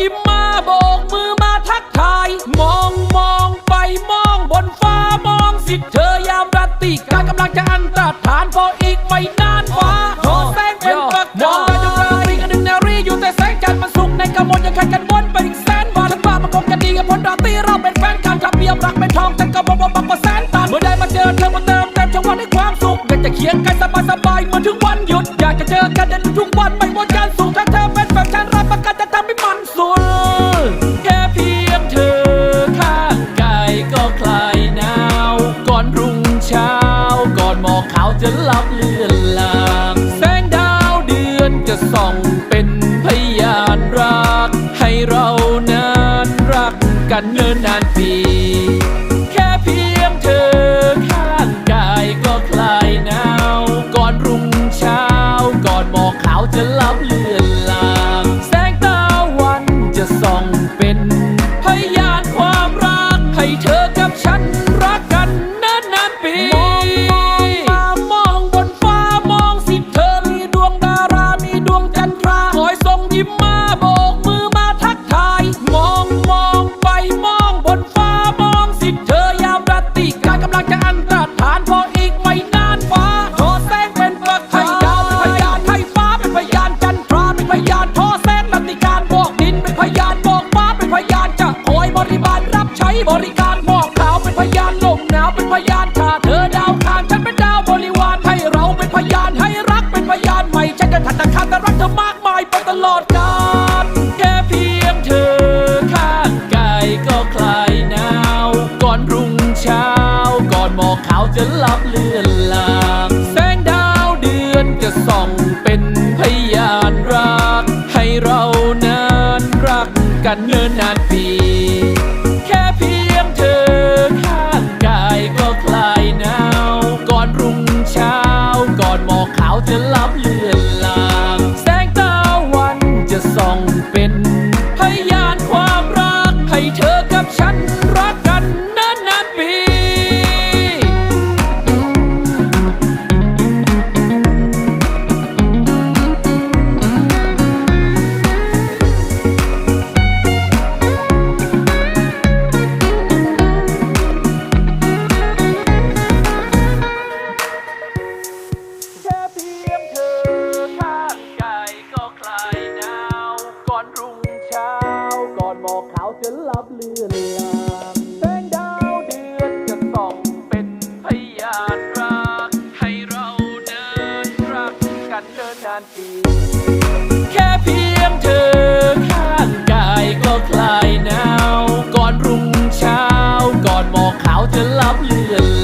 ยิ้มมาโบกมือมาทักทาย มองมองไปมองบนฟ้ามองสิเธอยามราตรีการกำลังจะอันตรฐานพออีกไม่นานฟ้าโทรแสงเป็นปากมองไปจนราตรีกันหนึ่งนารีอยู่แต่แสงจันทร์มันสุกในกระมวลยังขัดกันวนไปอีกแสนวันฉันว่ามันคงจะดีกับผลราตรีเราเป็นแฟนกันทับเบียมรักเป็นทองแต่ก็บอกว่าบางกว่าแสนตันเมื่อได้มาเจอเธอมาเติมเต็มช่องวันในความสุขอยากจะเคียงกันสบายสบายเหมือนถึงวันหยุดอยากจะเจอกันเดินทุกวันไม่ว่าการสูงถ้าเธอ จะลับเลือนลางแสงดาวเดือนจะส่องเป็นพยานรัก ให้เรานั้นรักกันเนิ่นนานปีแค่เพียงเธอข้างกายก็คลายหนาว ก่อนรุ่งเช้า ก่อนหมอกขาวจะลับเลือนลาง แสงตะวันจะส่องเป็นพยานความรัก ให้เธอกับฉัน อยบริบาลรับใช้บริการบอกขาวเป็นพยานลมหนาวเป็นพยานถ้าเธอดาวข้างฉันเป็นดาวบริวารให้เราเป็นพยานให้รักเป็นพยานไม่ใช่จะถัดตะคานแต่รักเธอมากมายไปตลอดกาลแค่เพียงเธอข้างกายก็คลายหนาวก่อนรุ่งเช้า ก่อนหมอกขาวจะลับเลือนลางแสงดาวเดือนจะส่องเป็นพยานรัก ให้เรานั้นรักกันเนิ่นนานปี จะลับเลือนลา อนลางแสงดาวเดือนจะส่องเป็นพยานรัก ให้เราเดินรักกันเดินนานปี แค่เพียงเธอข้างกายก็คลายหนาว ก่อนรุ่งเช้า ก่อนหมอกขาวจะลับเลือน